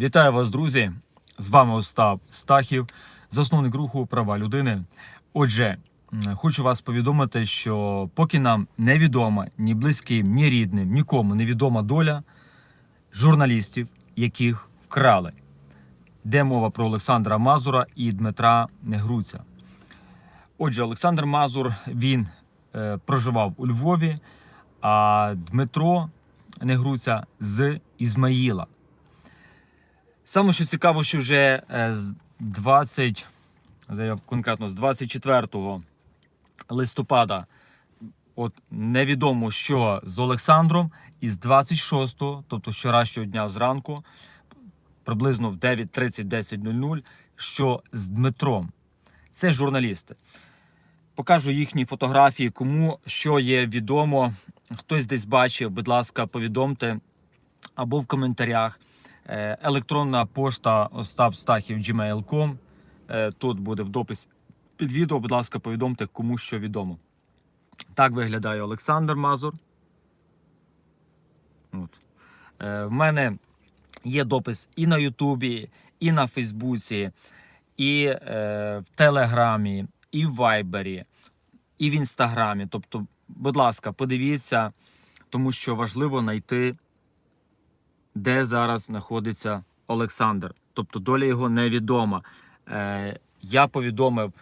Вітаю вас, друзі! З вами Остап Стахів, засновник руху права людини. Отже, хочу вас повідомити, що поки нам невідома ні близьким, ні рідним, нікому невідома доля журналістів, яких вкрали. Йде мова про Олександра Мазура і Дмитра Негруця. Отже, Олександр Мазур він е, проживав у Львові, а Дмитро Негруця з Ізмаїла. Саме що цікаво, що вже е, з 20, конкретно з 24 листопада, от невідомо, що з Олександром, і з 26, тобто вчорашнього дня зранку, приблизно в 9.30, 10.00, що з Дмитром. Це журналісти. Покажу їхні фотографії, кому що є відомо. Хтось десь бачив, будь ласка, повідомте або в коментарях. Е, Електронна пошта ostapstахів.gmail.com. Е, Тут буде в допис під відео. Будь ласка, повідомте, кому що відомо. Так виглядає Олександр Мазур. От. Е, В мене є допис і на Ютубі, і на Фейсбуці, і в Телеграмі, і в Вайбері, і в Інстаграмі. Тобто, будь ласка, подивіться, тому що важливо знайти де зараз знаходиться Олександр. Тобто доля його невідома. Е, я повідомив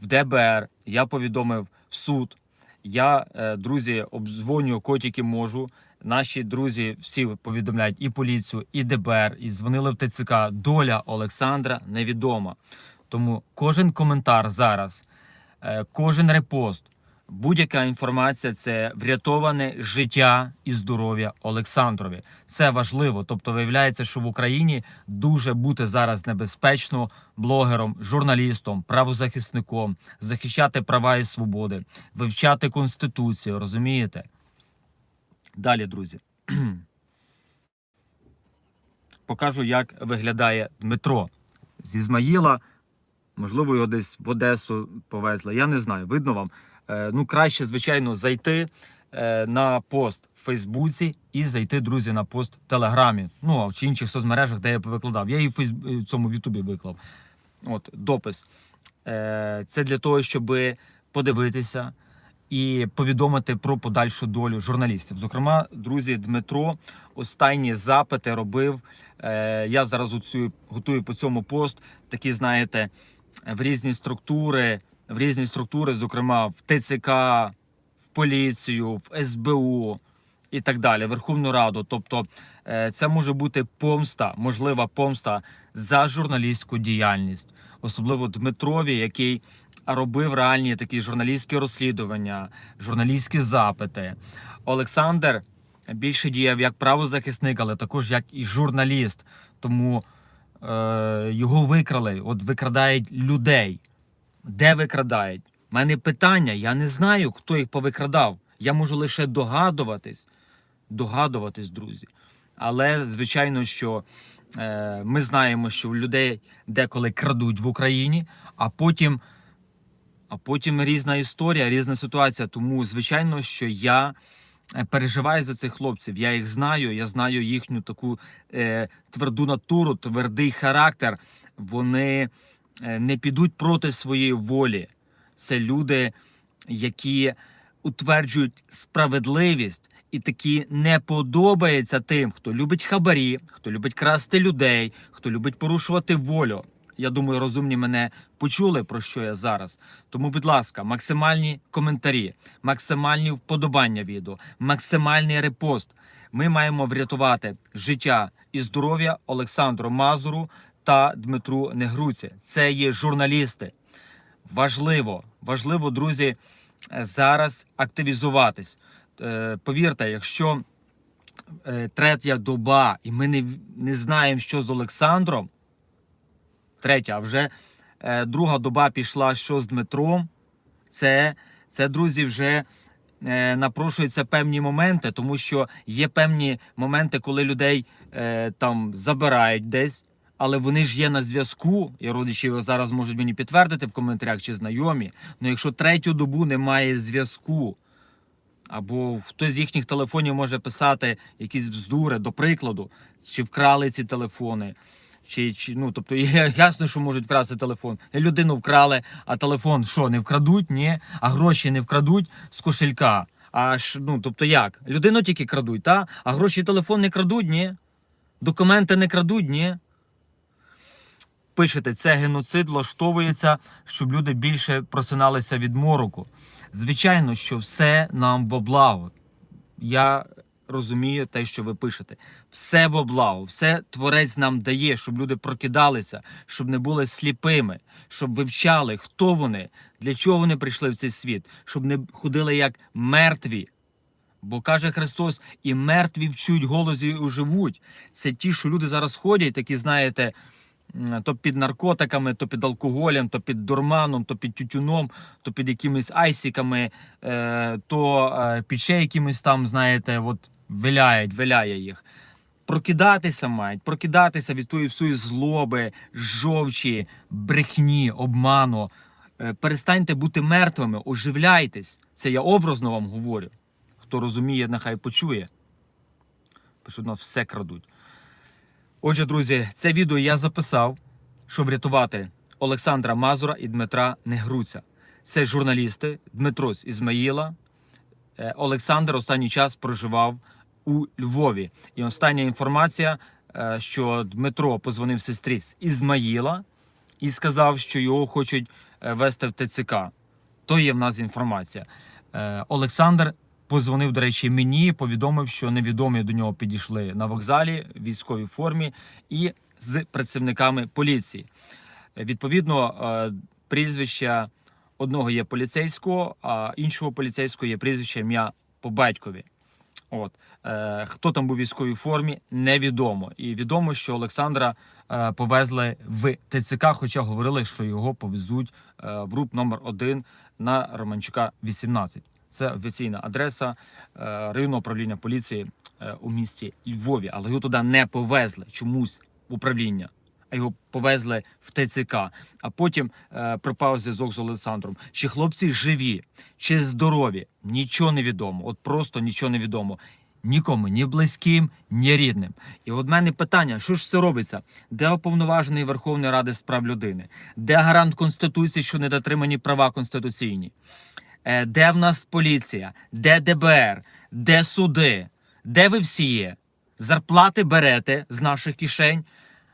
в ДБР, я повідомив в суд. Я, е, друзі, обдзвонюю кого тільки можу. Наші друзі всі повідомляють і поліцію, і ДБР, і дзвонили в ТЦК. Доля Олександра невідома. Тому кожен коментар зараз, е, кожен репост, будь-яка інформація це врятоване життя і здоров'я Олександрові. Це важливо. Тобто, виявляється, що в Україні дуже бути зараз небезпечно блогером, журналістом, правозахисником, захищати права і свободи, вивчати конституцію. Розумієте? Далі, друзі. Покажу, як виглядає Дмитро з Ізмаїла. Можливо, його десь в Одесу повезли. Я не знаю. Видно вам. Е, ну, краще, звичайно, зайти е, на пост в Фейсбуці і зайти, друзі, на пост в Телеграмі. Ну, чи інших соцмережах, де я викладав. Я і в цьому в Ютубі виклав. От, допис. Е, Це для того, щоб подивитися і повідомити про подальшу долю журналістів. Зокрема, друзі, Дмитро останні запити робив. Я зараз готую по цьому пост. Такі, знаєте, в різні структури, в різні структури, зокрема в ТЦК, в поліцію, в СБУ і так далі, Верховну Раду. Тобто, е, це може бути помста, можлива помста за журналістську діяльність, особливо Дмитрові, який робив реальні такі журналістські розслідування, журналістські запити. Олександр більше діяв як правозахисник, але також як і журналіст. Тому е, його викрали, от викрадають людей. Де викрадають? У мене питання, я не знаю, хто їх повикрадав. Я можу лише догадуватись, догадуватись, друзі. Але, звичайно, що е, ми знаємо, що людей деколи крадуть в Україні, а потім, а потім різна історія, різна ситуація. Тому, звичайно, що я е, переживаю за цих хлопців. Я їх знаю, я знаю їхню таку е, тверду натуру, твердий характер. Вони не підуть проти своєї волі. Це люди, які утверджують справедливість і такі не подобається тим, хто любить хабарі, хто любить красти людей, хто любить порушувати волю. Я думаю, розумні мене почули про що я зараз. Тому, будь ласка, максимальні коментарі, максимальні вподобання відео, максимальний репост. Ми маємо врятувати життя і здоров'я Олександру Мазуру та Дмитру Негруці. Це є журналісти. Важливо, важливо, друзі, е, зараз активізуватись. Е, Повірте, якщо е, третя доба, і ми не, не знаємо, що з Олександром, третя, а вже друга доба пішла, що з Дмитром, це, це друзі, вже напрошуються певні моменти, тому що є певні моменти, коли людей там забирають десь. Але вони ж є на зв'язку, і родичі зараз можуть мені підтвердити в коментарях чи знайомі. Ну якщо третю добу немає зв'язку, або хтось з їхніх телефонів може писати якісь бздури, до прикладу, чи вкрали ці телефони. Чи, чи ну тобто ясно, що можуть вкрасти телефон. Людину вкрали, а телефон що, не вкрадуть? Ні, а гроші не вкрадуть з кошелька. А ж, ну тобто як? Людину тільки крадуть, та? а гроші телефон не крадуть, ні. Документи не крадуть, ні. Пишете, це геноцид влаштовується, щоб люди більше просиналися від мороку. Звичайно, що все нам во благо. Я розумію те, що ви пишете. Все во благо, все творець нам дає, щоб люди прокидалися, щоб не були сліпими, щоб вивчали, хто вони, для чого вони прийшли в цей світ, щоб не ходили як мертві. Бо каже Христос, і мертві вчуть голос і оживуть. Це ті, що люди зараз ходять, такі, знаєте, то під наркотиками, то під алкоголем, то під дурманом, то під тютюном, то під якимись айсіками, е, то е, під ще якимись там, знаєте, от виляють, виляє їх. Прокидатися мають, прокидатися від тої всієї злоби, жовчі, брехні, обману. Е, Перестаньте бути мертвими, оживляйтесь. Це я образно вам говорю. Хто розуміє, нехай почує. Пишуть, нас все крадуть. Отже, друзі, це відео я записав, щоб врятувати Олександра Мазура і Дмитра Негруця. Це журналісти Дмитро з Ізмаїла. Е, Олександр останній час проживав у Львові. І остання інформація, е, що Дмитро позвонив сестрі з Ізмаїла і сказав, що його хочуть е, вести в ТЦК. То є в нас інформація. Олександр подзвонив, до речі, мені, повідомив, що невідомі до нього підійшли на вокзалі в військовій формі і з працівниками поліції. Відповідно, е, прізвища одного є поліцейського, а іншого поліцейського є прізвище ім'я по батькові. От е, хто там був у військовій формі, невідомо. І відомо, що Олександра е, повезли в ТЦК, хоча говорили, що його повезуть в РУП номер 1 на Романчука 18. Це офіційна адреса е, районного управління поліції е, у місті Львові, але його туди не повезли чомусь управління. А його повезли в ТЦК, а потім е, пропав зв'язок з Олександром. Чи хлопці живі, чи здорові? Нічого не відомо. От просто нічого не відомо. Нікому, ні близьким, ні рідним. І от мене питання: що ж це робиться? Де уповноважений Верховної Ради з прав людини? Де гарант Конституції, що не дотримані права конституційні? Е, Де в нас поліція? Де ДБР? Де суди? Де ви всі є? Зарплати берете з наших кишень,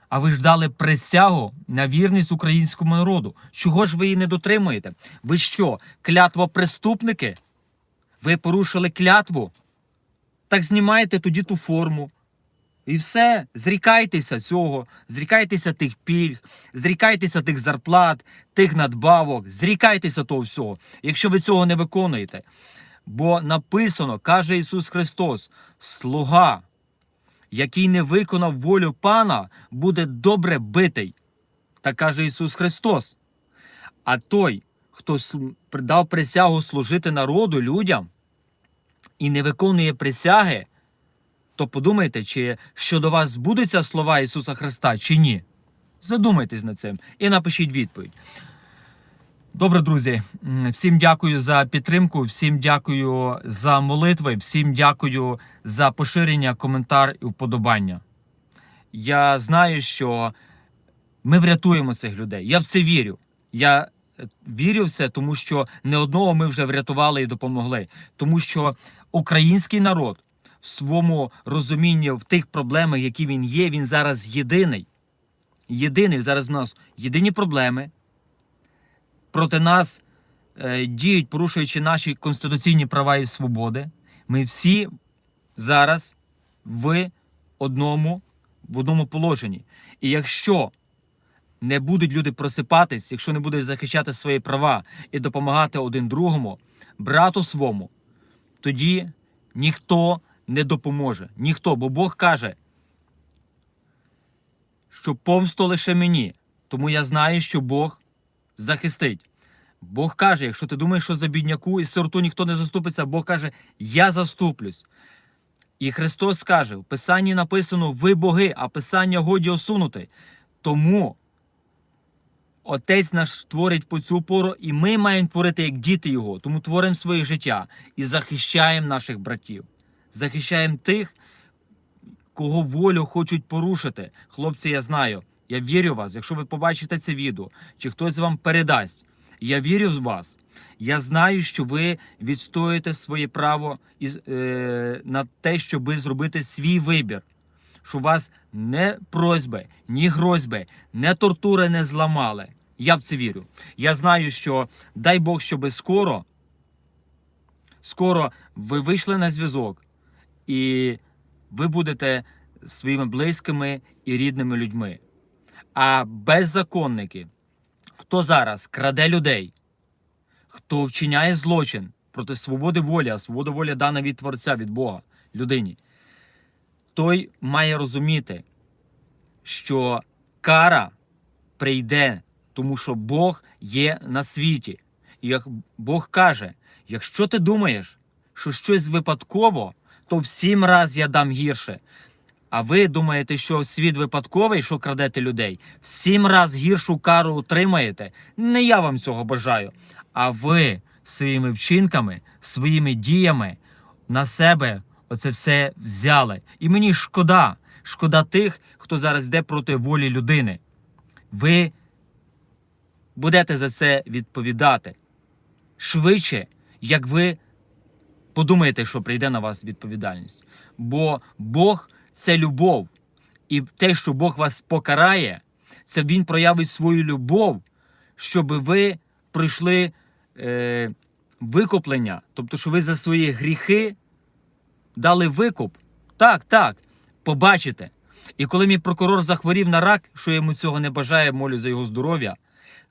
а ви ж дали присягу на вірність українському народу. Чого ж ви її не дотримуєте? Ви що, клятва преступники? Ви порушили клятву? Так знімайте тоді ту форму. І все, зрікайтеся цього, зрікайтеся тих пільг, зрікайтеся тих зарплат, тих надбавок, зрікайтеся того всього, якщо ви цього не виконуєте. Бо написано, каже Ісус Христос, слуга, який не виконав волю пана, буде добре битий. Так каже Ісус Христос. А той, хто дав присягу служити народу, людям і не виконує присяги, то подумайте, чи щодо вас збудуться слова Ісуса Христа, чи ні. Задумайтесь над цим і напишіть відповідь. Добре, друзі, всім дякую за підтримку, всім дякую за молитви, всім дякую за поширення, коментар і вподобання. Я знаю, що ми врятуємо цих людей. Я в це вірю. Я е, вірю в це, тому що не одного ми вже врятували і допомогли. Тому що український народ в своєму розумінні в тих проблемах, які він є, він зараз єдиний. Єдиний зараз в нас єдині проблеми. Проти нас е, діють, порушуючи наші конституційні права і свободи. Ми всі зараз в одному, в одному положенні. І якщо не будуть люди просипатись, якщо не будуть захищати свої права і допомагати один другому, брату свому, тоді ніхто не допоможе. Ніхто, бо Бог каже, що помсто лише мені. Тому я знаю, що Бог захистить. Бог каже, якщо ти думаєш, що за бідняку і сироту ніхто не заступиться, Бог каже, я заступлюсь. І Христос каже, в Писанні написано ви боги, а Писання годі осунути. Тому Отець наш творить по цю пору, і ми маємо творити як діти Його. Тому творимо своє життя і захищаємо наших братів, захищаємо тих, кого волю хочуть порушити. Хлопці, я знаю, я вірю в вас. Якщо ви побачите це відео, чи хтось вам передасть, я вірю в вас. Я знаю, що ви відстоюєте своє право е, на те, щоб зробити свій вибір. Що вас не просьби, ні грозьби, не тортури не зламали. Я в це вірю. Я знаю, що дай Бог, щоб скоро, скоро ви вийшли на зв'язок, і ви будете своїми близькими і рідними людьми. А беззаконники, хто зараз краде людей, хто вчиняє злочин проти свободи волі, а свобода волі дана від Творця, від Бога людині, той має розуміти, що кара прийде, тому що Бог є на світі. І як Бог каже: якщо ти думаєш, що щось випадково, то в сім раз я дам гірше. А ви думаєте, що світ випадковий, що крадете людей, в сім раз гіршу кару отримаєте? Не я вам цього бажаю. А ви своїми вчинками, своїми діями на себе оце все взяли. І мені шкода, шкода тих, хто зараз йде проти волі людини. Ви будете за це відповідати швидше, як ви подумаєте, що прийде на вас відповідальність. Бо Бог це любов. І те, що Бог вас покарає, це Він проявить свою любов, щоб ви пройшли е, викуплення. Тобто, що ви за свої гріхи дали викуп. Так, так, побачите. І коли мій прокурор захворів на рак, що йому цього не бажаю, молю за його здоров'я,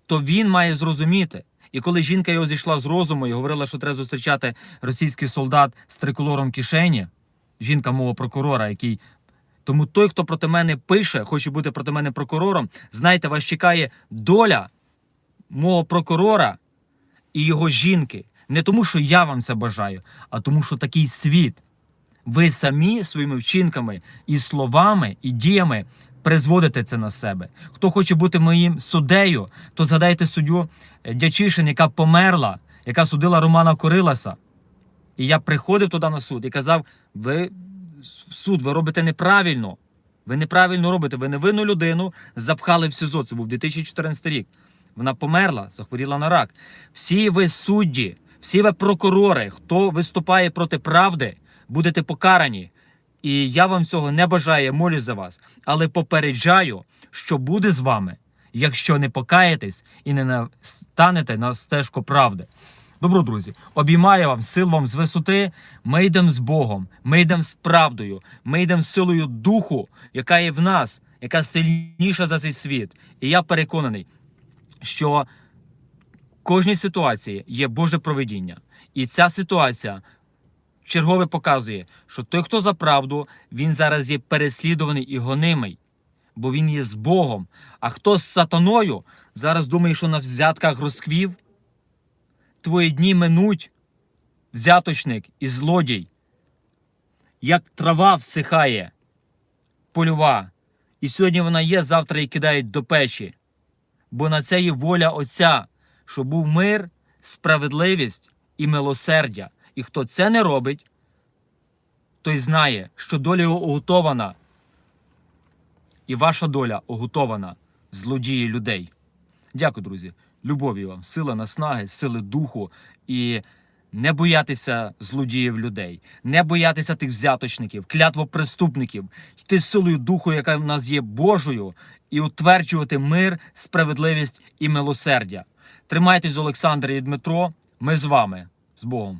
то він має зрозуміти. І коли жінка його зійшла з розуму і говорила, що треба зустрічати російський солдат з триколором кишені, жінка мого прокурора, який. Тому той, хто проти мене пише, хоче бути проти мене прокурором, знайте, вас чекає доля мого прокурора і його жінки. Не тому, що я вам це бажаю, а тому, що такий світ. Ви самі своїми вчинками і словами, і діями призводите це на себе. Хто хоче бути моїм суддею, то згадайте суддю е, Дячишин, яка померла, яка судила Романа Кориласа. І я приходив туди на суд і казав: ви суд, ви робите неправильно. Ви неправильно робите. Ви невинну людину запхали в СІЗО. Це був 2014 рік. Вона померла, захворіла на рак. Всі ви судді, всі ви прокурори, хто виступає проти правди, будете покарані. І я вам цього не бажаю, я молюсь за вас. Але попереджаю, що буде з вами, якщо не покаєтесь і не станете на стежку правди. Добро, друзі, обіймаю вам сил вам з висоти. Ми йдемо з Богом, ми йдемо з правдою, ми йдемо з силою духу, яка є в нас, яка сильніша за цей світ. І я переконаний, що в кожній ситуації є Боже провидіння. І ця ситуація чергове показує, що той, хто за правду, він зараз є переслідуваний і гонимий, бо він є з Богом. А хто з сатаною зараз думає, що на взятках розквів, твої дні минуть, взяточник і злодій, як трава всихає, польова. І сьогодні вона є, завтра її кидають до печі. Бо на це є воля Отця, щоб був мир, справедливість і милосердя. І хто це не робить, той знає, що доля його уготована, і ваша доля уготована злодії людей. Дякую, друзі. Любові вам, сила наснаги, сили духу і не боятися злодіїв людей, не боятися тих взяточників, клятвопреступників, йти силою духу, яка в нас є Божою, і утверджувати мир, справедливість і милосердя. Тримайтесь, Олександр і Дмитро. Ми з вами з Богом.